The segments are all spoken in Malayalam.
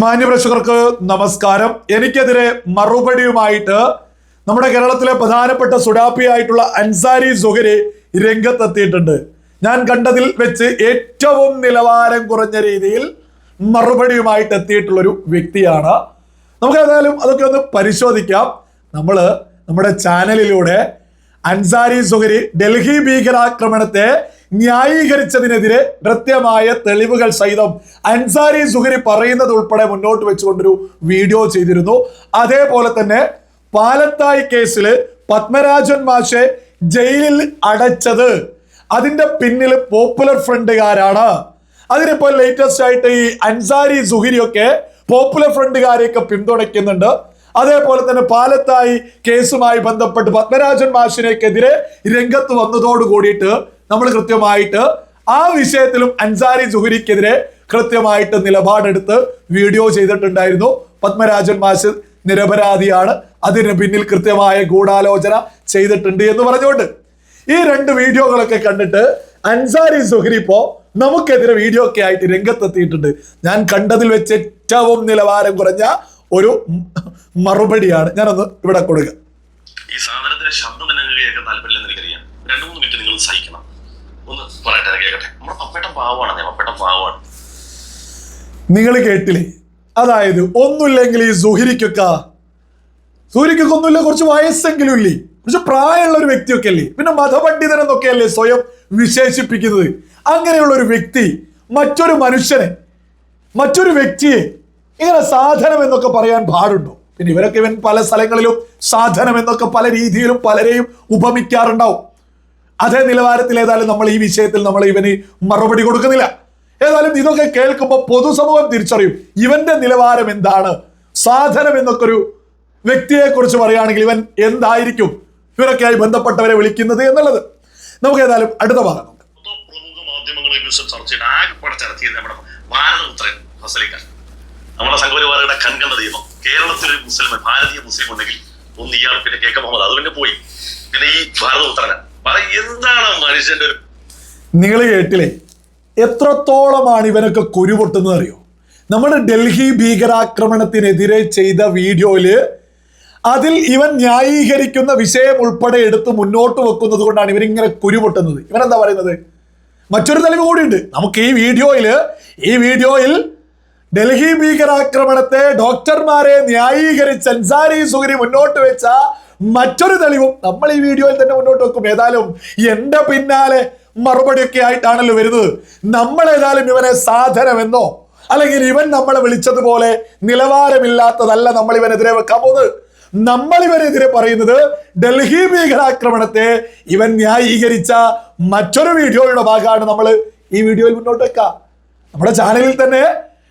മാന്യപ്രേക്ഷകർക്ക് നമസ്കാരം. എനിക്കെതിരെ മറുപടിയുമായിട്ട് നമ്മുടെ കേരളത്തിലെ പ്രധാനപ്പെട്ട സുഡാപ്പിയായിട്ടുള്ള അൻസാരി സുഹരി രംഗത്തെത്തിയിട്ടുണ്ട്. ഞാൻ കണ്ടതിൽ വെച്ച് ഏറ്റവും നിലവാരം കുറഞ്ഞ രീതിയിൽ മറുപടിയുമായിട്ട് എത്തിയിട്ടുള്ള ഒരു വ്യക്തിയാണ്. നമുക്ക് ഏതായാലും അതൊക്കെ ഒന്ന് പരിശോധിക്കാം. നമ്മൾ നമ്മുടെ ചാനലിലൂടെ അൻസാരി സുഹരി ഡൽഹി ഭീകരാക്രമണത്തെ ന്യായീകരിച്ചതിനെതിരെ കൃത്യമായ തെളിവുകൾ സഹിതം അൻസാരി സുഹരി പറയുന്നത് ഉൾപ്പെടെ മുന്നോട്ട് വെച്ചുകൊണ്ടൊരു വീഡിയോ ചെയ്തിരുന്നു. അതേപോലെ തന്നെ പാലത്തായി കേസിൽ പത്മരാജൻ മാഷെ ജയിലിൽ അടച്ചത്. അതിന്റെ പിന്നിൽ പോപ്പുലർ ഫ്രണ്ടുകാരാണ്. അതിനിപ്പോൾ ലേറ്റസ്റ്റ് ആയിട്ട് ഈ അൻസാരി സുഹിരിയൊക്കെ പോപ്പുലർ ഫ്രണ്ടുകാരെയൊക്കെ പിന്തുണയ്ക്കുന്നുണ്ട്. അതേപോലെ തന്നെ പാലത്തായി കേസുമായി ബന്ധപ്പെട്ട് പത്മരാജൻ മാഷിനേക്കെതിരെ രംഗത്ത് വന്നതോട് കൂടിയിട്ട് നമ്മൾ കൃത്യമായിട്ട് ആ വിഷയത്തിലും അൻസാരി ജുഹുരിക്കെതിരെ കൃത്യമായിട്ട് നിലപാടെടുത്ത് വീഡിയോ ചെയ്തിട്ടുണ്ടായിരുന്നു. പത്മരാജൻ മാഷ് നിരപരാധിയാണ്. അതിന് പിന്നിൽ കൃത്യമായ ഗൂഢാലോചന ചെയ്തിട്ടുണ്ട് എന്ന് പറഞ്ഞുകൊണ്ട്. ഈ രണ്ട് വീഡിയോകളൊക്കെ കണ്ടിട്ട് അൻസാരി സുഹരി ഇപ്പോ നമുക്കെതിരെ വീഡിയോ ഒക്കെ ആയിട്ട് രംഗത്തെത്തിയിട്ടുണ്ട്. ഞാൻ കണ്ടതിൽ വെച്ച് ഏറ്റവും നിലവാരം കുറഞ്ഞ ഒരു മറുപടിയാണ് ഞാനൊന്ന് ഇവിടെ കൊടുക്കുക. ഈ സാധനത്തിന്റെ ശബ്ദം തന്നെ കേൾക്കാൻ എനിക്കറിയാം. രണ്ടു മൂന്ന് മിനിറ്റ് നിങ്ങൾ സഹിക്കണം. ഒന്ന് നിങ്ങൾ കേട്ടില്ലേ? അതായത് ഒന്നുമില്ലെങ്കിൽ ഈ സുഹിരിക്കൊക്കെ സൂര്യക്കൊക്കെ ഒന്നുമില്ല കുറച്ച് വയസ്സെങ്കിലും ഇല്ലേ? കുറച്ച് പ്രായമുള്ള ഒരു വ്യക്തിയൊക്കെ അല്ലേ പിന്നെ മതപണ്ഡിതൻ എന്നൊക്കെയല്ലേ സ്വയം വിശേഷിപ്പിക്കുന്നത്? അങ്ങനെയുള്ള ഒരു വ്യക്തി മറ്റൊരു മനുഷ്യനെ മറ്റൊരു വ്യക്തിയെ ഇങ്ങനെ സാധനം എന്നൊക്കെ പറയാൻ പാടുണ്ടോ? പിന്നെ ഇവരൊക്കെ ഇവൻ പല സ്ഥലങ്ങളിലും സാധനം എന്നൊക്കെ പല രീതിയിലും പലരെയും ഉപമിക്കാറുണ്ടാവും. അതേ നിലവാരത്തിൽ ഏതായാലും നമ്മൾ ഈ വിഷയത്തിൽ നമ്മൾ ഇവന് മറുപടി കൊടുക്കുന്നില്ല. ഏതായാലും ഇതൊക്കെ കേൾക്കുമ്പോൾ പൊതുസമൂഹം തിരിച്ചറിയും. ഇവന്റെ നിലവാരം എന്താണ്? സാധനം എന്നൊക്കെ ഒരു വ്യക്തിയെ കുറിച്ച് പറയുകയാണെങ്കിൽ ഇവൻ എന്തായിരിക്കും? ഇവരൊക്കെയായി ബന്ധപ്പെട്ടവരെ വിളിക്കുന്നത് എന്നുള്ളത്. നമുക്ക് ഏതായാലും അടുത്ത ഭാഗം നമ്മുടെ സംഘപരിവാറുടെ കൺകണ്ട ദൈവം കേരളത്തിൽ ഒരു മുസ്ലിം ഭാരതീയ മുസ്ലിം ഉണ്ടെങ്കിൽ ഒന്ന് ഇയാൾ പിന്നെ കെ കെ മുഹമ്മദ്. അത് പിന്നെ പോയി. പിന്നെ ഈ ഭാരത എന്താണ് മനുഷ്യന്റെ നിങ്ങൾ കേട്ടില്ലേ? എത്രത്തോളമാണ് ഇവനൊക്കെ കുരുപൊട്ടുന്നത് അറിയോ? നമ്മുടെ ഡൽഹി ഭീകരാക്രമണത്തിനെതിരെ ചെയ്ത വീഡിയോയിൽ അതിൽ ഇവൻ ന്യായീകരിക്കുന്ന വിഷയം ഉൾപ്പെടെ എടുത്ത് മുന്നോട്ട് വെക്കുന്നത് കൊണ്ടാണ് ഇവരിങ്ങനെ കുരുപൊട്ടുന്നത് ഇവനെന്താ പറയുന്നത്? മറ്റൊരു തെളിവ് കൂടിയുണ്ട്. നമുക്ക് ഈ വീഡിയോയിൽ ഈ വീഡിയോയിൽ ഡൽഹി ഭീകരാക്രമണത്തെ ഡോക്ടർമാരെ ന്യായീകരിച്ച് അൻസാരി സുഗരി മുന്നോട്ട് വെച്ച മറ്റൊരു തെളിവും നമ്മൾ ഈ വീഡിയോയിൽ തന്നെ മുന്നോട്ട് വെക്കും. ഏതായാലും എന്റെ പിന്നാലെ മറുപടിയൊക്കെ ആയിട്ടാണല്ലോ വരുന്നത്. നമ്മൾ ഏതായാലും ഇവനെ സാധനമെന്നോ അല്ലെങ്കിൽ ഇവൻ നമ്മളെ വിളിച്ചതുപോലെ നിലവാരമില്ലാത്തതല്ല നമ്മൾ ഇവനെതിരെ വെക്കാൻ പോകുന്നത്. നമ്മൾ ഇവരെതിരെ പറയുന്നത് ഡൽഹി ഭീകരാക്രമണത്തെ ഇവൻ ന്യായീകരിച്ച മറ്റൊരു വീഡിയോയുടെ ഭാഗമാണ് നമ്മൾ ഈ വീഡിയോയിൽ മുന്നോട്ട് വെക്കുക. നമ്മുടെ ചാനലിൽ തന്നെ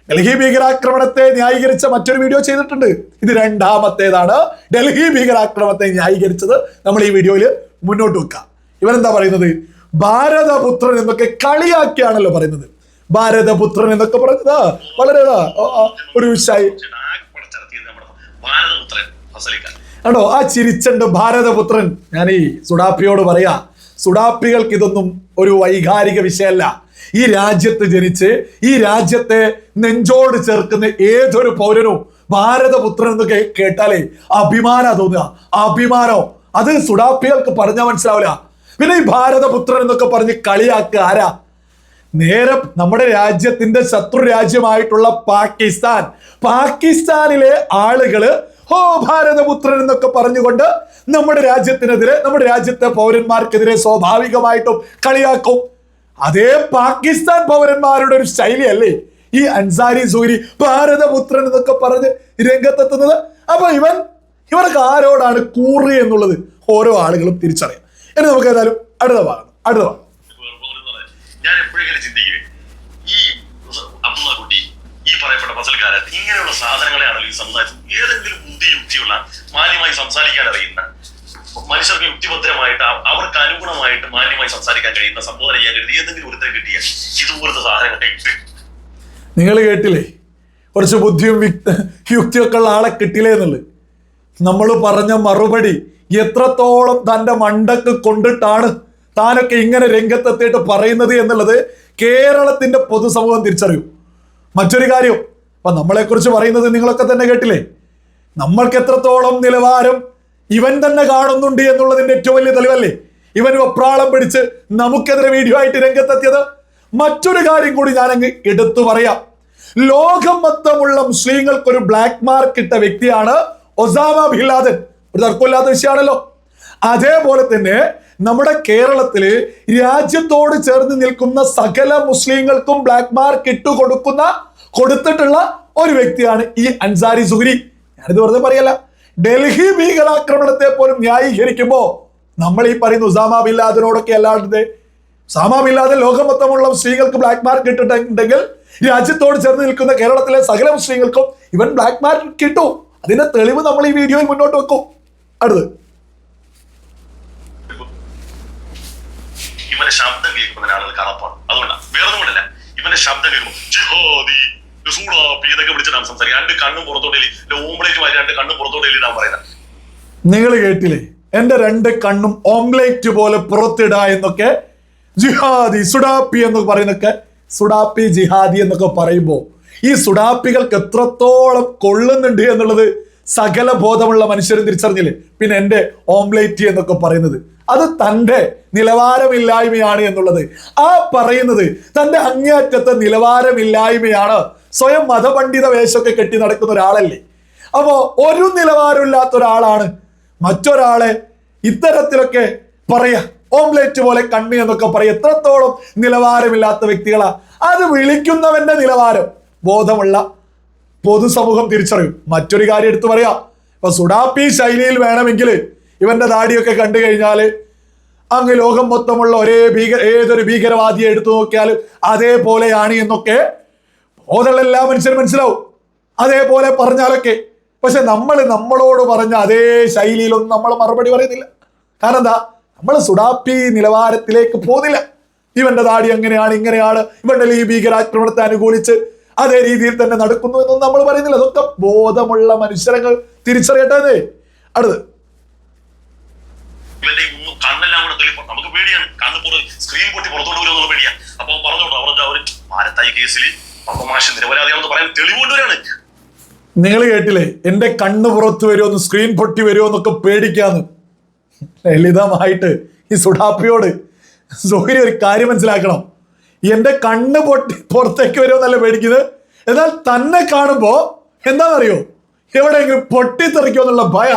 ഡൽഹി ഭീകരാക്രമണത്തെ ന്യായീകരിച്ച മറ്റൊരു വീഡിയോ ചെയ്തിട്ടുണ്ട്. ഇത് രണ്ടാമത്തേതാണ്. ഡൽഹി ഭീകരാക്രമണത്തെ ന്യായീകരിച്ചത് നമ്മൾ ഈ വീഡിയോയിൽ മുന്നോട്ട് വെക്കുക ഇവരെന്താ പറയുന്നത്? ഭാരതപുത്രൻ എന്നൊക്കെ കളിയാക്കിയാണല്ലോ പറയുന്നത്. ഭാരതപുത്രൻ എന്നൊക്കെ പറഞ്ഞത് വളരെ ഒരു വിഷയം. ആണോ? ആ ചിരിച്ചണ്ട് ഭാരതപുത്രൻ. ഞാൻ ഈ സുഡാപ്പിയോട് പറയാ സുഡാപ്പികൾക്ക് ഇതൊന്നും ഒരു വൈകാരിക വിഷയമല്ല. ഈ രാജ്യത്ത് ജനിച്ച് ഈ രാജ്യത്തെ നെഞ്ചോട് ചേർക്കുന്ന ഏതൊരു പൗരനും ഭാരതപുത്രൻ എന്ന് കേ- കേട്ടാലേ അഭിമാന തോന്നുക. അഭിമാനോ? അത് സുഡാപ്പികൾക്ക് പറഞ്ഞാൽ മനസ്സിലാവില്ല. പിന്നെ ഈ ഭാരതപുത്രൻ എന്നൊക്കെ പറഞ്ഞ് കളിയാക്കുക ആരാ? നേരെ നമ്മുടെ രാജ്യത്തിന്റെ ശത്രു രാജ്യമായിട്ടുള്ള പാകിസ്ഥാൻ. പാകിസ്ഥാനിലെ ആളുകൾ ഹോ ഭാരതപുത്രൻ എന്നൊക്കെ പറഞ്ഞുകൊണ്ട് നമ്മുടെ രാജ്യത്തിനെതിരെ നമ്മുടെ രാജ്യത്തെ പൗരന്മാർക്കെതിരെ സ്വാഭാവികമായിട്ടും കളിയാക്കും. അതേ പാകിസ്ഥാൻ പൗരന്മാരുടെ ഒരു ശൈലിയല്ലേ? ഈ അൻസാരി സൂരി ഭാരതപുത്രൻ എന്നൊക്കെ പറഞ്ഞ് രംഗത്തെത്തുന്നത്. അപ്പൊ ഇവൻ ഇവർക്ക് ആരോടാണ് കൂറ് എന്നുള്ളത് ഓരോ ആളുകളും തിരിച്ചറിയാം. ഇനി നമുക്ക് ഏതായാലും അടുത്ത ഭാഗം അടുത്ത ഭാഗം. ഞാൻ എപ്പോഴെങ്കിലും ചിന്തിക്കുകയും ഈ ഈ പറയപ്പെട്ട ഫസൽക്കാരൻ ഇങ്ങനെയുള്ള സാധനങ്ങളെയാണല്ലോ ഈ സമുദായത്തിൽ ഏതെങ്കിലും ബുദ്ധിയുക്തിയുള്ള മാന്യമായി സംസാരിക്കാൻ അറിയുന്ന മനുഷ്യർക്ക് യുക്തിഭദ്രമായിട്ട് അവർക്ക് അനുഗുണമായിട്ട് മാന്യമായി സംസാരിക്കാൻ കഴിയുന്ന സംബോധന ചെയ്യാൻ കഴിയുന്ന ഏതെങ്കിലും ഒരുത്തരം കിട്ടിയ ഇതുപോലത്തെ സാധനങ്ങൾ നിങ്ങൾ കേട്ടില്ലേ? കുറച്ച് ബുദ്ധിയും യുക്തിയൊക്കെ ഉള്ള ആളെ കിട്ടില്ലേ എന്നുള്ളത്? നമ്മൾ പറഞ്ഞ മറുപടി എത്രത്തോളം തന്റെ മണ്ടക്ക് കൊണ്ടിട്ടാണ് താനൊക്കെ ഇങ്ങനെ രംഗത്തെത്തിയിട്ട് പറയുന്നത് എന്നുള്ളത് കേരളത്തിന്റെ പൊതുസമൂഹം തിരിച്ചറിയും. മറ്റൊരു കാര്യം അപ്പം നമ്മളെക്കുറിച്ച് പറയുന്നത് നിങ്ങളൊക്കെ തന്നെ കേട്ടില്ലേ? നമ്മൾക്ക് എത്രത്തോളം നിലവാരം ഇവൻ തന്നെ കാണുന്നുണ്ട് എന്നുള്ളതിന്റെ ഏറ്റവും വലിയ തെളിവല്ലേ? ഇവൻ വപ്രാളം പിടിച്ച് നമുക്കെതിരെ വീഡിയോ ആയിട്ട് രംഗത്തെത്തിയത്? മറ്റൊരു കാര്യം കൂടി ഞാൻ അങ്ങ് എടുത്തു പറയാം. ലോകം മൊത്തമുള്ള മുസ്ലിങ്ങൾക്ക് ഒരു ബ്ലാക്ക് മാർക്ക് ഇട്ട വ്യക്തിയാണ് ഒസാമ ബിഹ്ലാദൻ ഒരു തർക്കമില്ലാത്ത വിഷയമാണല്ലോ. അതേപോലെ തന്നെ നമ്മുടെ കേരളത്തിൽ രാജ്യത്തോട് ചേർന്ന് നിൽക്കുന്ന സകല മുസ്ലിങ്ങൾക്കും ബ്ലാക്ക് മാർക്ക് ഇട്ടു കൊടുക്കുന്ന കൊടുത്തിട്ടുള്ള ഒരു വ്യക്തിയാണ് ഈ അൻസാരി സുഹരി. ഞാനിത് വെറുതെ പറയല്ല. ഡൽഹി ഭീകരാക്രമണത്തെ പോലും ന്യായീകരിക്കുമ്പോ നമ്മൾ ഈ പറയുന്ന ഉസാമ ബില്ലാദിനോടൊക്കെ ലാദനോടൊക്കെ അല്ലാണ്ട് ഉസാമ ബില്ലാദിൻ ലാദൻ ലോകം മൊത്തമുള്ള മുസ്ലിങ്ങൾക്ക് ബ്ലാക്ക് മാർക്ക് ഇട്ടിട്ടുണ്ടെങ്കിൽ രാജ്യത്തോട് ചേർന്ന് നിൽക്കുന്ന കേരളത്തിലെ സകല മുസ്ലിങ്ങൾക്കും ഇവൻ ബ്ലാക്ക് മാർക്ക് കിട്ടും. അതിന്റെ തെളിവ് നമ്മൾ ഈ വീഡിയോയിൽ മുന്നോട്ട് വെക്കും. അടുത്ത്. ഇവന്റെ ശബ്ദം കേൾക്കുന്ന ആളുകൾ കറപ്പാണ് അതുകൊണ്ടാണ് വേറെ കൊണ്ടല്ല. ഇവന്റെ ശബ്ദം കേൾക്കുമ്പോൾ ജിഹാദി സൂടാപ്പി എന്നൊക്കെ വിളിച്ചിട്ടാണ് സംസാരിക്കുക രണ്ട് കണ്ണും പുറത്തോട്ടില്ലേ ഓംപ്ലേറ്റ് മാതിരി രണ്ട് കണ്ണും പുറത്തോട്ടില്ലേ ഞാൻ പറയുന്നത് നിങ്ങൾ കേട്ടില്ലേ? എന്റെ രണ്ട് കണ്ണും ഓംലേറ്റ് പോലെ പുറത്തിട എന്നൊക്കെ ജിഹാദി സുഡാപ്പി എന്നൊക്കെ പറയുന്നൊക്കെ സുഡാപ്പി ജിഹാദി എന്നൊക്കെ പറയുമ്പോൾ ഈ സുഡാപ്പികൾക്ക് എത്രത്തോളം കൊള്ളുന്നുണ്ട് എന്നുള്ളത് സകല ബോധമുള്ള മനുഷ്യരും തിരിച്ചറിഞ്ഞില്ലേ? പിന്നെ എന്റെ ഓംലേറ്റ് എന്നൊക്കെ പറയുന്നത്. അത് തന്റെ നിലവാരമില്ലായ്മയാണ് എന്നുള്ളത്. ആ പറയുന്നത് തന്റെ അങ്ങേയറ്റത്തെ നിലവാരമില്ലായ്മയാണ്. സ്വയം മതപണ്ഡിത വേഷമൊക്കെ കെട്ടി നടക്കുന്ന ഒരാളല്ലേ. അപ്പോ ഒരു നിലവാരമില്ലാത്ത ഒരാളാണ് മറ്റൊരാളെ ഇത്തരത്തിലൊക്കെ പറയാ ഓംലെറ്റ് പോലെ കണ്ണി എന്നൊക്കെ പറയും എത്രത്തോളം നിലവാരമില്ലാത്ത വ്യക്തികളാ. അത് വിളിക്കുന്നവന്റെ നിലവാരം. ബോധമുള്ള പൊതുസമൂഹം തിരിച്ചറിയും. മറ്റൊരു കാര്യം എടുത്തു പറയാം. ഇപ്പൊ സുഡാപ്പി ശൈലിയിൽ വേണമെങ്കിൽ ഇവന്റെ ദാടിയൊക്കെ കണ്ടു കഴിഞ്ഞാൽ അങ്ങ് ലോകം മൊത്തമുള്ള ഒരേ ഭീകര ഏതൊരു ഭീകരവാദിയെ എടുത്തു നോക്കിയാലും അതേപോലെയാണ് എന്നൊക്കെ ബോധമുള്ള എല്ലാ മനുഷ്യരും മനസ്സിലാവും. അതേപോലെ പറഞ്ഞാലൊക്കെ. പക്ഷെ നമ്മൾ നമ്മളോട് പറഞ്ഞ അതേ ശൈലിയിലൊന്നും നമ്മൾ മറുപടി പറയുന്നില്ല. കാരണം എന്താ? നമ്മൾ സുഡാപ്പി നിലവാരത്തിലേക്ക് പോകുന്നില്ല. ഇവന്റെ താടി അങ്ങനെയാണ് ഇങ്ങനെയാണ് ഇവന്റെ ഈ ഭീകരാക്രമണത്തെ അനുകൂലിച്ച് അതേ രീതിയിൽ തന്നെ നടക്കുന്നു എന്നൊന്നും നമ്മൾ പറയുന്നില്ല. അതൊക്കെ ബോധമുള്ള മനുഷ്യരങ്ങൾ തിരിച്ചറിയട്ടെ അടുത്ത് ഇവന്റെ ഉം കണ്ണെല്ലാം കൂടെ തെളിപ്പോ നമുക്ക് പേടിയാണ്. കണ്ണ് പുറ സ്ക്രീൻ പൊട്ടി പുറത്തോട്ട് വരുമെന്നുള്ള പേടിയാ. അപ്പൊ പറഞ്ഞോട്ടോ അവർക്ക് അവർ ഭാരതായി കേസിൽ പപ്പമാഷ് നിരപരാധിയാണെന്ന് പറയാൻ തെളിവുകൊണ്ടുവരാണ് നിങ്ങൾ കേട്ടില്ലേ? എന്റെ കണ്ണ് പുറത്ത് വരുമോ സ്ക്രീൻ പൊട്ടി വരുമോ എന്നൊക്കെ പേടിക്കാന്ന്. ലളിതമായിട്ട് ഈ സുഡാപ്പിയോട് സോഹരി ഒരു കാര്യം മനസ്സിലാക്കണം. എന്റെ കണ്ണ് പൊട്ടി പുറത്തേക്ക് വരുമെന്നല്ല പേടിക്കുന്നത്? എന്നാൽ തന്നെ കാണുമ്പോ എന്താണെന്നറിയോ? എവിടെയെങ്കിലും പൊട്ടിത്തെറിക്കോ എന്നുള്ള ഭയ.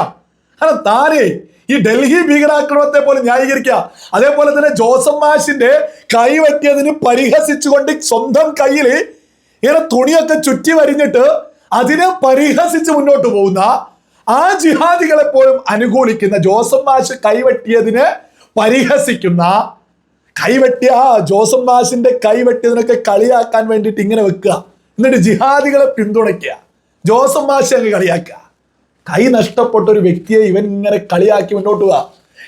കാരണം താനേ ഈ ഡൽഹി ഭീകരാക്രമണത്തെ പോലെ ന്യായീകരിക്കുക. അതേപോലെ തന്നെ ജോസഫ് മാഷിന്റെ കൈ വെട്ടിയതിന് പരിഹസിച്ചുകൊണ്ട് സ്വന്തം കയ്യിൽ ഇങ്ങനെ തുണിയൊക്കെ ചുറ്റി വരിഞ്ഞിട്ട് അതിനെ പരിഹസിച്ച് മുന്നോട്ട് പോകുന്ന ആ ജിഹാദികളെ പോലും അനുകൂലിക്കുന്ന ജോസഫ് മാഷ് കൈവെട്ടിയതിന് പരിഹസിക്കുന്ന കൈവെട്ടിയ ആ ജോസഫ് മാഷിന്റെ കൈവെട്ടിയതിനൊക്കെ കളിയാക്കാൻ വേണ്ടിയിട്ട് ഇങ്ങനെ വെക്കുക. എന്നിട്ട് ജിഹാദികളെ പിന്തുണയ്ക്കുക. ജോസഫ് മാഷ് അങ്ങ് കളിയാക്കുക. കൈ നഷ്ടപ്പെട്ട ഒരു വ്യക്തിയെ ഇവൻ ഇങ്ങനെ കളിയാക്കി മുന്നോട്ട് പോവുക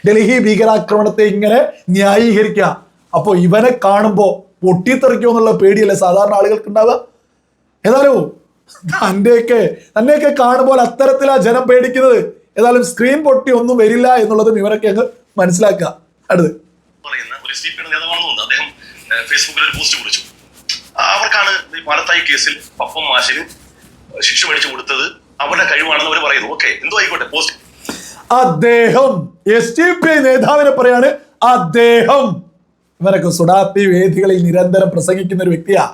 ഡൽഹി ഭീകരാക്രമണത്തെ ഇങ്ങനെ ന്യായീകരിക്കുക അപ്പോൾ ഇവനെ കാണുമ്പോൾ പൊട്ടിത്തെറിക്കുമോ എന്നുള്ള പേടിയല്ലേ സാധാരണ ആളുകൾക്ക് ഉണ്ടാവുക ഏതായാലും തന്റെയൊക്കെ തന്നെയൊക്കെ കാണുമ്പോൾ അത്തരത്തിലാ ജനം പേടിക്കുന്നത്. ഏതായാലും സ്ക്രീൻ പൊട്ടി ഒന്നും വരില്ല എന്നുള്ളതും ഇവരൊക്കെ അങ്ങ് മനസ്സിലാക്കുക. അടുത്ത്. അദ്ദേഹം ഒരു പോസ്റ്റ് അവർക്കാണ് ഈ പാലത്തായി കേസിൽ പപ്പം മാഷിന് ശിക്ഷ മേടിച്ചു കൊടുത്തത്. അവരുടെ കഴിവാണെന്ന് അവർ പറയുന്നു. ഓക്കെ എന്തോ ആയിക്കോട്ടെ പോസ്റ്റ്. അദ്ദേഹം എസ് ടി പി നേതാവിനെ പറയാണ് അദ്ദേഹം. ഇവരൊക്കെ സുഡാപ്പി വേദികളിൽ നിരന്തരം പ്രസംഗിക്കുന്ന ഒരു വ്യക്തിയാ.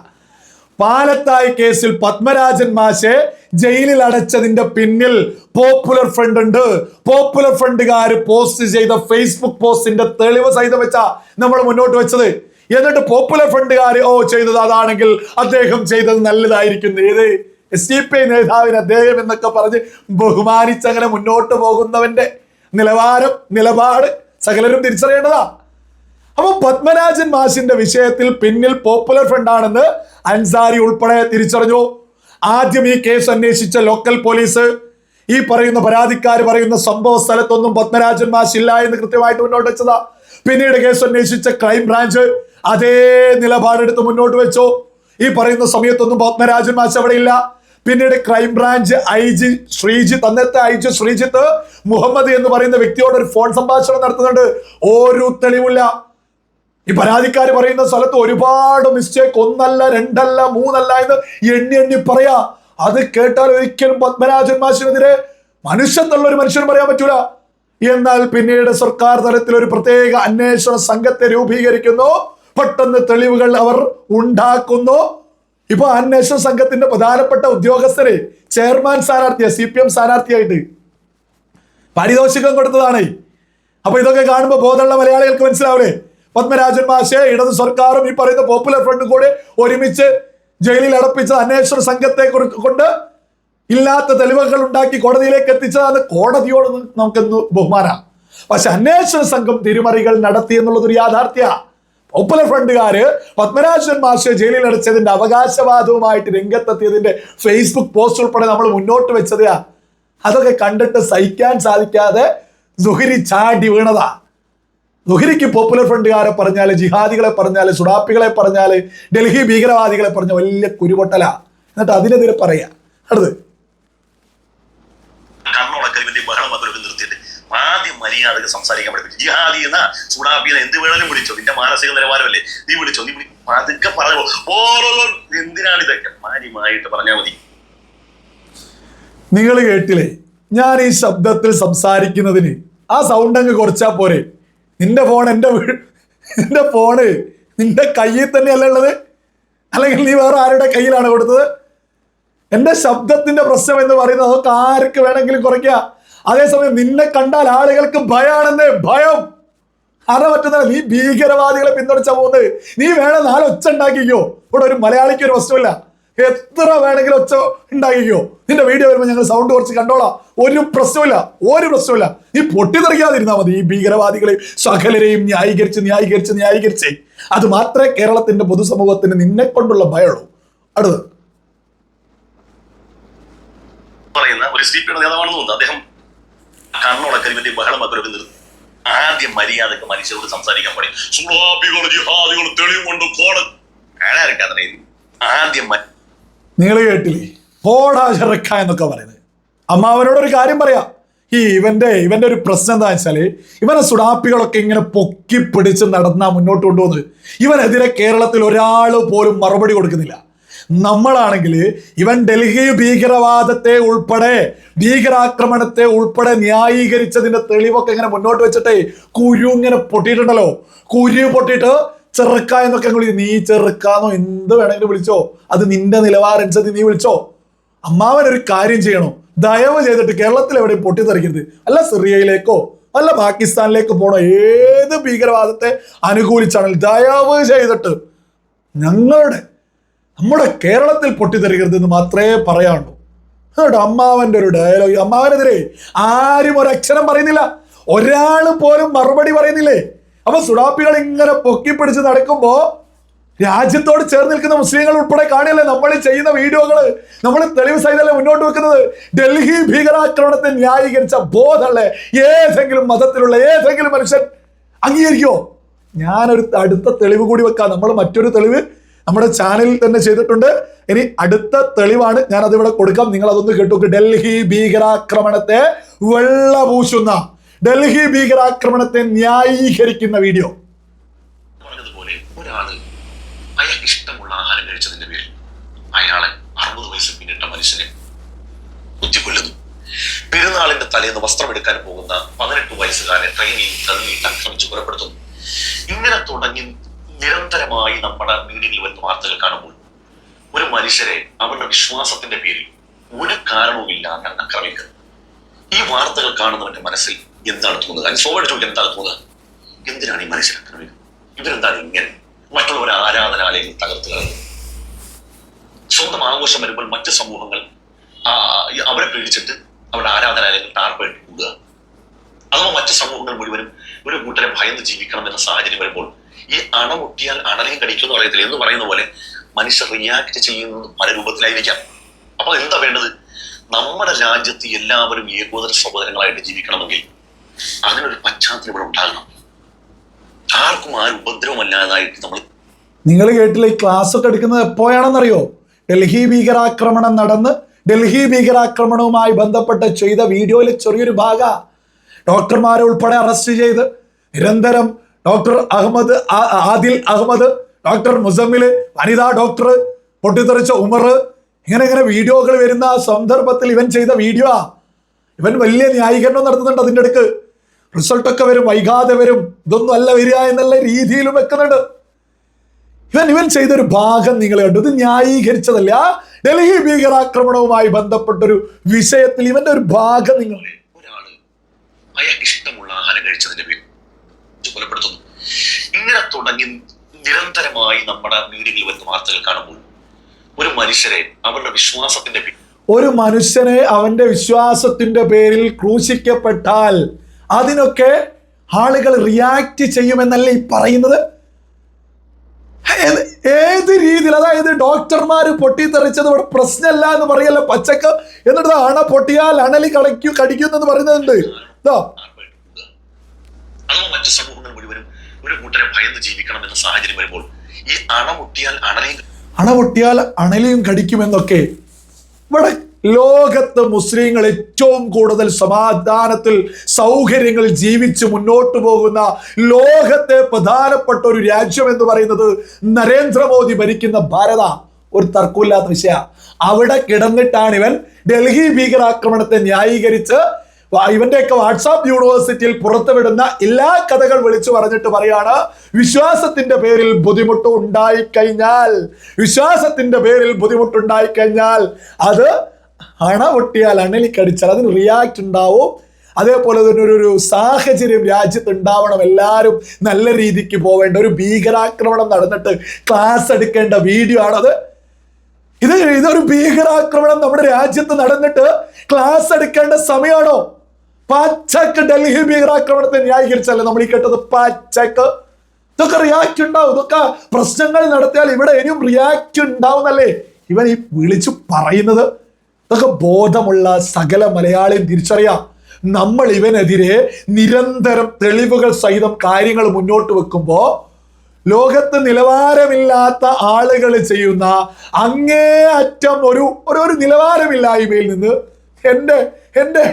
പാലത്തായി കേസിൽ പത്മരാജൻ മാഷെ ജയിലിൽ അടച്ചതിന്റെ പിന്നിൽ പോപ്പുലർ ഫ്രണ്ട് ഉണ്ട്. പോപ്പുലർ ഫ്രണ്ടുകാർ പോസ്റ്റ് ചെയ്ത ഫേസ്ബുക്ക് പോസ്റ്റിന്റെ തെളിവ് സഹിതം വെച്ചാ നമ്മൾ മുന്നോട്ട് വെച്ചത്. എന്നിട്ട് പോപ്പുലർ ഫ്രണ്ടുകാർ ഓ ചെയ്തത് അതാണെങ്കിൽ അദ്ദേഹം ചെയ്തത് നല്ലതായിരിക്കും. ഏത്? എസ് ഡി പി ഐ നേതാവിന് അദ്ദേഹം എന്നൊക്കെ പറഞ്ഞ് ബഹുമാനിച്ച് അങ്ങനെ മുന്നോട്ട് പോകുന്നവന്റെ നിലവാരം നിലപാട് സകലരും തിരിച്ചറിയേണ്ടതാ. അപ്പൊ പത്മരാജൻ മാഷിന്റെ വിഷയത്തിൽ പിന്നിൽ പോപ്പുലർ ഫ്രണ്ട് ആണെന്ന് അൻസാരി ഉൾപ്പെടെ തിരിച്ചറിഞ്ഞു. ആദ്യം ഈ കേസ് അന്വേഷിച്ച ലോക്കൽ പോലീസ് ഈ പറയുന്ന പരാതിക്കാർ പറയുന്ന സംഭവ സ്ഥലത്തൊന്നും പത്മരാജൻ മാഷ് ഇല്ല എന്ന് കൃത്യമായിട്ട് മുന്നോട്ട് വെച്ചതാ. പിന്നീട് കേസ് അന്വേഷിച്ച ക്രൈം ബ്രാഞ്ച് അതേ നിലപാടെടുത്ത് മുന്നോട്ട് വെച്ചു. ഈ പറയുന്ന സമയത്തൊന്നും പത്മരാജൻ മാഷ് അവിടെ ഇല്ല. പിന്നീട് crime branch I G Sreejith അന്നത്തെ ഐ ജി ശ്രീജിത്ത് മുഹമ്മദ് എന്ന് പറയുന്ന വ്യക്തിയോട് ഒരു ഫോൺ സംഭാഷണം നടത്തുന്നുണ്ട്. ഒരു തെളിവില്ല. ഈ പരാതിക്കാർ പറയുന്ന സ്ഥലത്ത് ഒരുപാട് മിസ്റ്റേക്ക് ഒന്നല്ല രണ്ടല്ല മൂന്നല്ല എന്ന് എണ്ണി എണ്ണി പറയാ. അത് കേട്ടാൽ ഒരിക്കലും പത്മരാജൻ മാഷിനെതിരെ മനുഷ്യൻ ഒരു മനുഷ്യനും പറയാൻ പറ്റൂല. എന്നാൽ പിന്നീട് സർക്കാർ തലത്തിൽ ഒരു പ്രത്യേക അന്വേഷണ സംഘത്തെ രൂപീകരിക്കുന്നു. പെട്ടെന്ന് തെളിവുകൾ അവർ ഉണ്ടാക്കുന്നു. ഇപ്പൊ അന്വേഷണ സംഘത്തിന്റെ പ്രധാനപ്പെട്ട ഉദ്യോഗസ്ഥരെ ചെയർമാൻ സ്ഥാനാർത്ഥിയാ സി പി എം സ്ഥാനാർത്ഥിയായിട്ട് പാരിതോഷികം കൊടുത്തതാണ്. അപ്പൊ ഇതൊക്കെ കാണുമ്പോൾ ബോധമുള്ള മലയാളികൾക്ക് മനസ്സിലാവില്ലേ? പത്മരാജൻ മാഷെ ഇടത് സർക്കാരും ഈ പറയുന്ന പോപ്പുലർ ഫ്രണ്ടും കൂടെ ഒരുമിച്ച് ജയിലിൽ അടപ്പിച്ച അന്വേഷണ സംഘത്തെ കൊണ്ട് ഇല്ലാത്ത തെളിവുകൾ ഉണ്ടാക്കി കോടതിയിലേക്ക് എത്തിച്ചതാണ് കോടതിയോട് നമുക്കെന്ന് ബഹുമാന. പക്ഷെ അന്വേഷണ സംഘം തിരിമറികൾ നടത്തി എന്നുള്ളത് ഒരു പോപ്പുലർ ഫ്രണ്ടുകാര് പത്മരാജൻ മാഷെ ജയിലിൽ അടച്ചതിന്റെ അവകാശവാദവുമായിട്ട് രംഗത്തെത്തിയതിന്റെ ഫേസ്ബുക്ക് പോസ്റ്റ് ഉൾപ്പെടെ നമ്മൾ മുന്നോട്ട് വെച്ചതാ അതൊക്കെ കണ്ടിട്ട് സഹിക്കാൻ സാധിക്കാതെ സുഹരി ചാടി വീണതാ. ലുഹരിക്ക് പോപ്പുലർ ഫ്രണ്ടുകാരെ പറഞ്ഞാൽ ജിഹാദികളെ പറഞ്ഞാൽ സുഡാപ്പികളെ പറഞ്ഞാൽ ഡൽഹി ഭീകരവാദികളെ പറഞ്ഞ വലിയ കുരുപൊട്ടല. എന്നിട്ട് അതിനെതിരെ പറയാ. അടുത്ത് കണ്ണുടക്കൽ വലിയ ബഹളം അവരൊക്കെ നിർത്തിയിട്ട് മര്യാദയ്ക്ക് സംസാരിക്കാൻ പഠിപ്പിച്ചു. ജിഹാദി എന്ന സുഡാബി എന്ന എന്ത് വേണമെങ്കിലും വിളിച്ചോ. നിന്റെ മാനസിക നിലവാരമല്ലേ? നീ വിളിച്ചോ നീ വിളി പതുക്കെ പറഞ്ഞു. ഓരോ എന്തിനാണ് ഇതൊക്കെ? മാന്യമായിട്ട് പറഞ്ഞാൽ മതി. നിങ്ങൾ കേട്ടില്ലേ? ഞാൻ ഈ ശബ്ദത്തിൽ സംസാരിക്കുന്നതിന് ആ സൗണ്ട് അങ്ങ് കുറച്ചാ പോരെ. നിന്റെ ഫോൺ എന്റെ വീ- നിന്റെ ഫോണ് നിന്റെ കയ്യിൽ തന്നെയല്ല ഉള്ളത്? അല്ലെങ്കിൽ നീ വേറെ ആരുടെ കയ്യിലാണ് കൊടുത്തത്? എന്റെ ശബ്ദത്തിന്റെ പ്രശ്നം എന്ന് പറയുന്നത് അതൊക്കെ ആർക്ക് വേണമെങ്കിലും കുറയ്ക്കുക അതേസമയം നിന്നെ കണ്ടാൽ ആളുകൾക്ക് ഭയാണെന്ന് ഭയം. പറ്റുന്ന നീ ഭീകരവാദികളെ പിന്തുണച്ച പോകുന്നത്. നീ വേണം നാല് ഒച്ച ഉണ്ടാക്കിക്കോ. ഇവിടെ ഒരു മലയാളിക്ക് ഒരു പ്രശ്നമില്ല എത്ര വേണമെങ്കിലും ഒച്ച ഉണ്ടാക്കിക്കോ. നിന്റെ വീഡിയോ വരുമ്പോൾ ഞങ്ങൾ സൗണ്ട് കുറച്ച് കണ്ടോളാം. ഒരു പ്രശ്നമില്ല ഒരു പ്രശ്നമില്ല നീ പൊട്ടിത്തെറിക്കാതിരുന്നാൽ മതി ഈ ഭീകരവാദികളെയും സകലരെയും ന്യായീകരിച്ച് ന്യായീകരിച്ച് ന്യായീകരിച്ച്. അത് മാത്രമേ കേരളത്തിന്റെ പൊതുസമൂഹത്തിന് നിന്നെ കൊണ്ടുള്ള ഭയമുള്ളൂ. അടുത്ത് പറയുന്ന ഒരു സി പി നേതാവാണെന്ന് തോന്നുന്നു. അദ്ദേഹം കണ്ണുടക്കൽ വലിയ ബഹളം അവരൊക്കെ നിർത്തി. ആദ്യം മര്യാദയ്ക്ക് മനുഷ്യരോട് സംസാരിക്കാൻ പറയും. ആരാർക്കാതെ ആദ്യം നിങ്ങൾ കേട്ടില്ലേ? കോടാശറക്ക എന്നൊക്കെ പറയുന്നത്. അമ്മാവനോട് ഒരു കാര്യം പറയാം. ഈ ഇവന്റെ ഇവന്റെ ഒരു പ്രശ്നം എന്താ വെച്ചാൽ ഇവനെ സുഡാപ്പികളൊക്കെ ഇങ്ങനെ പൊക്കി പിടിച്ച് നടന്നാ മുന്നോട്ട് കൊണ്ടുപോകുന്നത്. ഇവനെതിരെ കേരളത്തിൽ ഒരാൾ പോലും മറുപടി കൊടുക്കുന്നില്ല. നമ്മളാണെങ്കിൽ ഇവൻ ഡൽഹി ഭീകരവാദത്തെ ഉൾപ്പെടെ ഭീകരാക്രമണത്തെ ഉൾപ്പെടെ ന്യായീകരിച്ചതിന്റെ തെളിവൊക്കെ ഇങ്ങനെ മുന്നോട്ട് വെച്ചിട്ടേ കുരു ഇങ്ങനെ പൊട്ടിയിട്ടുണ്ടല്ലോ. കുരു പൊട്ടിയിട്ട് ചെറുക്ക എന്നൊക്കെ വിളി നീ ചെറുക്കാന്നോ എന്ത് വേണമെങ്കിലും വിളിച്ചോ. അത് നിന്റെ നിലവാരം അനുസരിച്ച് നീ വിളിച്ചോ. അമ്മാവൻ ഒരു കാര്യം ചെയ്യണോ? ദയവ് ചെയ്തിട്ട് കേരളത്തിൽ എവിടെയും പൊട്ടിത്തെറിക്കരുത്. അല്ല സിറിയയിലേക്കോ അല്ല പാകിസ്ഥാനിലേക്ക് പോണോ ഏത് ഭീകരവാദത്തെ അനുകൂലിച്ചാണെങ്കിൽ ദയവ് ചെയ്തിട്ട് ഞങ്ങളുടെ നമ്മുടെ കേരളത്തിൽ പൊട്ടിത്തെറിക്കരുത് എന്ന് മാത്രമേ പറയാനുള്ളൂ കേട്ടോ അമ്മാവന്റെ ഒരു ഡയലോഗ് അമ്മാവനെതിരെ ആരും ഒരക്ഷരം പറയുന്നില്ല. ഒരാൾ പോലും മറുപടി പറയുന്നില്ലേ? അപ്പൊ സുഡാപ്പികൾ ഇങ്ങനെ പൊക്കി പിടിച്ച് നടക്കുമ്പോ രാജ്യത്തോട് ചേർന്ന് നിൽക്കുന്ന മുസ്ലിങ്ങൾ ഉൾപ്പെടെ കാണിയല്ലേ നമ്മൾ ചെയ്യുന്ന വീഡിയോകൾ നമ്മൾ തെളിവ് സഹിതല്ലേ മുന്നോട്ട് വെക്കുന്നത്? ഡൽഹി ഭീകരാക്രമണത്തെ ന്യായീകരിച്ച ബോധമുള്ള ഏതെങ്കിലും മതത്തിലുള്ള ഏതെങ്കിലും മനുഷ്യൻ അംഗീകരിക്കുമോ ഞാനൊരു അടുത്ത തെളിവ് കൂടി വെക്കാം. നമ്മൾ മറ്റൊരു തെളിവ് നമ്മുടെ ചാനലിൽ തന്നെ ചെയ്തിട്ടുണ്ട്. ഇനി അടുത്ത തെളിവാണ് ഞാൻ അതിവിടെ കൊടുക്കാം. നിങ്ങൾ അതൊന്ന് കേട്ടു ഡൽഹി ഭീകരാക്രമണത്തെ വെള്ളപൂശുന്ന ഡൽഹി ഭീകരാക്രമണത്തെ ന്യായീകരിക്കുന്ന വീഡിയോ. പറഞ്ഞതുപോലെ ഒരാൾ അയാൾക്ക് ഇഷ്ടമുള്ള ആഹാരം കഴിച്ചതിന്റെ പേരിൽ അയാളെ അറുപത് വയസ്സ് പിന്നിട്ട മനുഷ്യനെ കുത്തിക്കൊല്ലുന്നു. പെരുന്നാളിന്റെ തലേന്ന് വസ്ത്രമെടുക്കാൻ പോകുന്ന പതിനെട്ട് വയസ്സുകാരെ ട്രെയിനിൽ തള്ളിയിട്ട് ആക്രമിച്ച് കൊലപ്പെടുത്തുന്നു. ഇങ്ങനെ തുടങ്ങി നിരന്തരമായി നമ്മുടെ മീഡിയയിൽ വരുന്ന വാർത്തകൾ കാണുമ്പോൾ ഒരു മനുഷ്യരെ അവരുടെ വിശ്വാസത്തിന്റെ പേരിൽ ഒരു കാരണവുമില്ലാതെ ആക്രമിക്കുന്നത് ഈ വാർത്തകൾ കാണുന്നവന്റെ മനസ്സിൽ എന്താണ് തോന്നുന്നത്? അതിന് സ്വാഭാവിക ചോദിക്കാൻ എന്താണ് തോന്നുന്നത്? എന്തിനാണ് ഈ മനുഷ്യൻ ആക്രമിക്കുന്നത് ഇവരെന്താണ് ഇങ്ങനെ? മറ്റുള്ളവരെ ആരാധനാലയങ്ങൾ തകർത്ത് കളയുന്നത്? സ്വന്തം ആഘോഷം വരുമ്പോൾ മറ്റ് സമൂഹങ്ങൾ അവരെ പേടിച്ചിട്ട് അവരുടെ ആരാധനാലയങ്ങൾ ടാർപ്പായിട്ട് കൂടുക അഥവാ മറ്റ് സമൂഹങ്ങൾ മുഴുവനും ഒരു കൂട്ടരെ ഭയന്ന് ജീവിക്കണം എന്ന സാഹചര്യം വരുമ്പോൾ ഈ അണ മുട്ടിയാൽ അണലയും കടിക്കുമെന്ന് പറയത്തില്ല? എന്ന് പറയുന്ന പോലെ മനുഷ്യർ റിയാക്ട് ചെയ്യുന്നത് പല രൂപത്തിലായിരിക്കാം. അപ്പൊ എന്താ വേണ്ടത്? നമ്മുടെ രാജ്യത്ത് എല്ലാവരും ഏകോദര സഹോദരങ്ങളായിട്ട് ജീവിക്കണമെങ്കിൽ അതിനൊരു പശ്ചാത്തലം ഇവിടെ ഉണ്ടാകണം. ആർക്കും ആ ഉപദ്രവമല്ലാതായിട്ട് നമ്മൾ നിങ്ങൾ കേട്ടില്ല ഈ ക്ലാസ് ഒക്കെ എടുക്കുന്നത് എപ്പോഴാണെന്നറിയോ? ഡൽഹി ഭീകരാക്രമണം നടന്ന് ഡൽഹി ഭീകരാക്രമണവുമായി ബന്ധപ്പെട്ട് ചെയ്ത വീഡിയോയിലെ ചെറിയൊരു ഭാഗ. ഡോക്ടർമാരെ ഉൾപ്പെടെ അറസ്റ്റ് ചെയ്ത് നിരന്തരം ഡോക്ടർ അഹമ്മദ് ആദിൽ അഹമ്മദ് ഡോക്ടർ മുസമ്മിൽ വനിതാ ഡോക്ടർ പൊട്ടിത്തെറിച്ച ഉമർ. ഇങ്ങനെ ഇങ്ങനെ വീഡിയോകൾ വരുന്ന ആ സന്ദർഭത്തിൽ ഇവൻ ചെയ്ത വീഡിയോ ഇവൻ വലിയ ന്യായീകരണം നടത്തുന്നുണ്ട് അതിന്റെ അടുക്ക്. റിസൾട്ടൊക്കെ വരും വൈകാതെ വരും. ഇതൊന്നും അല്ല വരിക എന്നുള്ള രീതിയിലും വെക്കുന്നുണ്ട്. ഇവൻ ഇവൻ ചെയ്തൊരു ഭാഗം നിങ്ങൾ കണ്ടു. ഇത് ന്യായീകരിച്ചതല്ല. ആ ഡൽഹി ഭീകരാക്രമണവുമായി ബന്ധപ്പെട്ടൊരു വിഷയത്തിൽ ഇവന്റെ ഒരു ഭാഗം നിങ്ങൾ ഒരാൾ അയാൾക്ക് ഇഷ്ടമുള്ള ആഹാരം കഴിച്ചതിന്റെ കൊലപ്പെടുത്തുന്നു ഇങ്ങനെ തുടങ്ങി നിരന്തരമായി നമ്മുടെ വീടുകളിൽ വരുന്ന വാർത്തകൾ കാണുമ്പോൾ ഒരു മനുഷ്യരെ അവരുടെ വിശ്വാസത്തിന്റെ ഒരു മനുഷ്യനെ അവന്റെ വിശ്വാസത്തിന്റെ പേരിൽ ക്രൂശിക്കപ്പെട്ടാൽ അതിനൊക്കെ ആളുകൾ റിയാക്ട് ചെയ്യുമെന്നല്ലേ ഈ പറയുന്നത്? ഏത് രീതിയിൽ അതായത് ഡോക്ടർമാർ പൊട്ടിത്തെറിച്ചത് ഇവിടെ പ്രശ്നമല്ല എന്ന് പറയല്ല പച്ചക്ക? എന്നിട്ട് അണ പൊട്ടിയാൽ അണലി കളയ്ക്കു കടിക്കുന്നെന്ന് പറയുന്നുണ്ട് ഇതാ. ആർപ്പായിട്ട് കൂടുക അഥവാ മറ്റു സമൂഹങ്ങൾ മുഴുവനും ഒരു കൂട്ടരെ ഭയന്ന് ജീവിക്കണം എന്ന സാഹചര്യം വരുമ്പോൾ ഈ അണ മുട്ടിയാൽ അണലയും അണ അണലിയും കടിക്കുമെന്നൊക്കെ ഇവിടെ ലോകത്ത് മുസ്ലിങ്ങൾ ഏറ്റവും കൂടുതൽ സമാധാനത്തിൽ സൗകര്യങ്ങളിൽ ജീവിച്ച് മുന്നോട്ട് പോകുന്ന ലോകത്തെ പ്രധാനപ്പെട്ട ഒരു രാജ്യം എന്ന് പറയുന്നത് നരേന്ദ്രമോദി ഭരിക്കുന്ന ഭാരത. ഒരു തർക്കമില്ലാത്ത വിഷയ. അവിടെ കിടന്നിട്ടാണ് ഇവൻ ഡൽഹി ഭീകരാക്രമണത്തെ ന്യായീകരിച്ച് ഇവന്റെയൊക്കെ വാട്സാപ്പ് യൂണിവേഴ്സിറ്റിയിൽ പുറത്തുവിടുന്ന എല്ലാ കഥകൾ വിളിച്ചു പറഞ്ഞിട്ട് പറയാണ് വിശ്വാസത്തിന്റെ പേരിൽ ബുദ്ധിമുട്ട് ഉണ്ടായിക്കഴിഞ്ഞാൽ വിശ്വാസത്തിന്റെ പേരിൽ ബുദ്ധിമുട്ടുണ്ടായിക്കഴിഞ്ഞാൽ അത് അണ പൊട്ടിയാൽ അണലി കടിച്ചാൽ അതിന് റിയാക്ട് ഉണ്ടാവും. അതേപോലെ തന്നെ ഒരു ഒരു സാഹചര്യം രാജ്യത്ത് ഉണ്ടാവണം എല്ലാവരും നല്ല രീതിക്ക് പോവേണ്ട ഒരു ഭീകരാക്രമണം നടന്നിട്ട് ക്ലാസ് എടുക്കേണ്ട വീഡിയോ ആണത്. ഇത് ഇതൊരു ഭീകരാക്രമണം നമ്മുടെ രാജ്യത്ത് നടന്നിട്ട് ക്ലാസ് എടുക്കേണ്ട സമയമാണോ? പച്ചക്ക് ഡൽഹി ഭീകരാക്രമണത്തെ ന്യായീകരിച്ചല്ലേ നമ്മൾ ഈ കേട്ടത്? പച്ചക്ക്. ഇതൊക്കെ റിയാക്ട് ഉണ്ടാവും. ഇതൊക്കെ പ്രശ്നങ്ങൾ നടത്തിയാൽ ഇവിടെ ഇനിയും റിയാക്ട് ഉണ്ടാവുന്നല്ലേ? ഇവൻ ഈ വിളിച്ചു പറയുന്നത്. ഇതൊക്കെ ബോധമുള്ള സകല മലയാളിയും തിരിച്ചറിയാം. നമ്മൾ ഇവനെതിരെ നിരന്തരം തെളിവുകൾ സഹിതം കാര്യങ്ങൾ മുന്നോട്ട് വെക്കുമ്പോൾ ലോകത്ത് നിലവാരമില്ലാത്ത ആളുകൾ ചെയ്യുന്ന അങ്ങേ അറ്റം ഒരു ഒരു നിലവാരമില്ലായ്മയിൽ നിന്ന് എന്റെ എന്റെ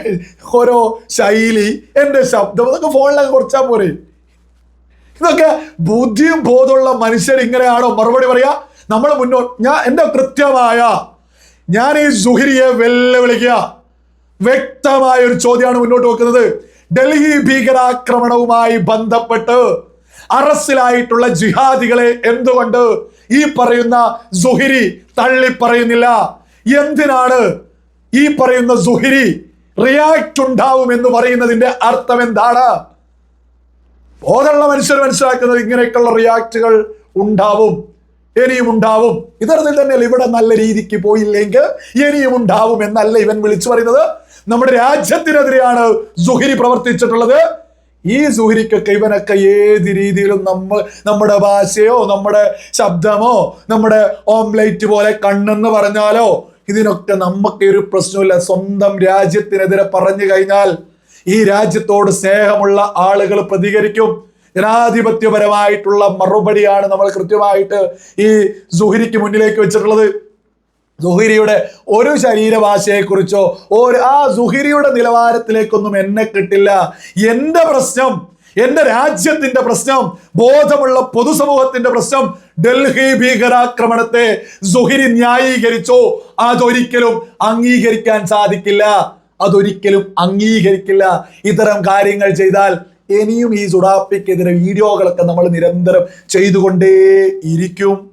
ഓരോ ശൈലി എന്റെ ശബ്ദം അതൊക്കെ ഫോണിലൊക്കെ കുറച്ചാൽ പോരെ. ഇതൊക്കെ ബുദ്ധിയും ബോധമുള്ള മനുഷ്യർ ഇങ്ങനെയാണോ മറുപടി പറയാ? നമ്മൾ മുന്നോട്ട് ഞാൻ എന്റെ കൃത്യമായ ഞാൻ ഈ സുഹിരിയെ വെല്ലുവിളിക്കുക. വ്യക്തമായ ഒരു ചോദ്യമാണ് മുന്നോട്ട് വെക്കുന്നത്. ഡൽഹി ഭീകരാക്രമണവുമായി ബന്ധപ്പെട്ട് അറസ്റ്റിലായിട്ടുള്ള ജിഹാദികളെ എന്തുകൊണ്ട് ഈ പറയുന്ന സുഹിരി തള്ളി പറയുന്നില്ല എന്തിനാണ് ഈ പറയുന്ന സുഹിരി റിയാക്ട് ഉണ്ടാവും എന്ന് പറയുന്നതിന്റെ അർത്ഥം എന്താണ്? ബോധമുള്ള മനുഷ്യർ മനസ്സിലാക്കുന്നത് ഇങ്ങനെയൊക്കെയുള്ള റിയാക്റ്റുകൾ ഉണ്ടാവും ഇനിയും ഉണ്ടാവും. ഇത്തരത്തിൽ തന്നെ ഇവിടെ നല്ല രീതിക്ക് പോയില്ലെങ്കിൽ ഇനിയും ഉണ്ടാവും എന്നല്ല ഇവൻ വിളിച്ചു പറയുന്നത്. നമ്മുടെ രാജ്യത്തിനെതിരെയാണ് സുഹിരി പ്രവർത്തിച്ചിട്ടുള്ളത്. ഈ സുഹിരിക്കൊക്കെ ഇവനൊക്കെ ഏത് രീതിയിലും നമ്മൾ നമ്മുടെ ഭാഷയോ നമ്മുടെ ശബ്ദമോ നമ്മുടെ ഓംലൈറ്റ് പോലെ കണ്ണെന്ന് പറഞ്ഞാലോ ഇതിനൊക്കെ നമുക്ക് ഒരു പ്രശ്നമില്ല. സ്വന്തം രാജ്യത്തിനെതിരെ പറഞ്ഞു കഴിഞ്ഞാൽ ഈ രാജ്യത്തോട് സ്നേഹമുള്ള ആളുകൾ പ്രതികരിക്കും. ജനാധിപത്യപരമായിട്ടുള്ള മറുപടിയാണ് നമ്മൾ കൃത്യമായിട്ട് ഈ സുഹിരിക്ക് മുന്നിലേക്ക് വെച്ചിട്ടുള്ളത്. സുഹിരിയുടെ ഒരു ശരീരഭാഷയെക്കുറിച്ചോ ഒരു ആ സുഹിരിയുടെ നിലവാരത്തിലേക്കൊന്നും എന്നെ കിട്ടില്ല. എന്റെ പ്രശ്നം എന്റെ രാജ്യത്തിന്റെ പ്രശ്നം ബോധമുള്ള പൊതുസമൂഹത്തിന്റെ പ്രശ്നം ഡൽഹി ഭീകരാക്രമണത്തെ സുഹിരി ന്യായീകരിച്ചോ? അതൊരിക്കലും അംഗീകരിക്കാൻ സാധിക്കില്ല. അതൊരിക്കലും അംഗീകരിക്കില്ല. ഇത്തരം കാര്യങ്ങൾ ചെയ്താൽ ഇനിയും ഈ സുഡാപ്പിക്കെതിരെ വീഡിയോകളൊക്കെ നമ്മൾ നിരന്തരം ചെയ്തുകൊണ്ടേ ഇരിക്കും